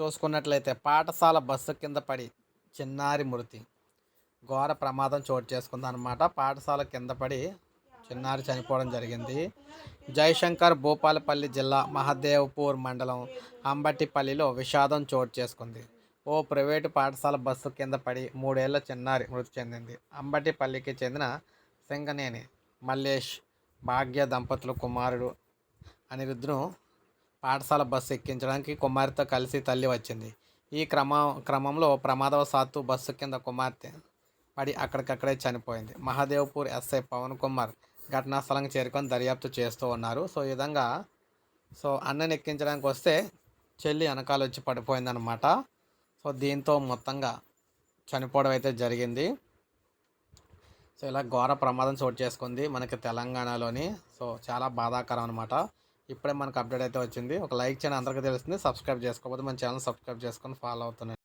చూసుకున్నట్లయితే పాఠశాల బస్సు కింద పడి చిన్నారి మృతి. ఘోర ప్రమాదం చోటు చేసుకుంది అనమాట పాఠశాల కింద పడి చిన్నారి చనిపోవడం జరిగింది. జయశంకర్ భూపాలపల్లి జిల్లా మహదేవ్పూర్ మండలం అంబటిపల్లిలో విషాదం చోటు చేసుకుంది. ఓ ప్రైవేటు పాఠశాల బస్సు కింద పడి మూడేళ్ళ చిన్నారి మృతి చెందింది. అంబటిపల్లికి చెందిన సింగనేని మల్లేష్ భాగ్య దంపతులు కుమారుడు అనిరుద్ధ్ను పాఠశాల బస్సు ఎక్కించడానికి కుమార్తెతో కలిసి తల్లి వచ్చింది. ఈ క్రమ క్రమంలో ప్రమాదవశాత్తు బస్సు కింద కుమార్తె పడి అక్కడికక్కడే చనిపోయింది. మహాదేవ్పూర్ ఎస్ఐ పవన్ కుమార్ ఘటనా స్థలంకి చేరుకొని దర్యాప్తు చేస్తూ ఉన్నారు. సో ఈ విధంగా సో అన్నని ఎక్కించడానికి వస్తే చెల్లి వెనకాల వచ్చి పడిపోయిందనమాట సో దీంతో మొత్తంగా చనిపోవడం అయితే జరిగింది. సో ఇలా ఘోర ప్రమాదం చోటు చేసుకుంది మనకి తెలంగాణలోని. సో చాలా బాధాకరం అనమాట ఇప్పుడే మనకు అప్డేట్ అయితే వచ్చింది. ఒక లైక్ చేయండి అందరికీ తెలుస్తుంది. సబ్స్క్రైబ్ చేసుకోకపోతే మన ఛానల్ సబ్స్క్రైబ్ చేసుకొని ఫాలో అవుతున్నాయి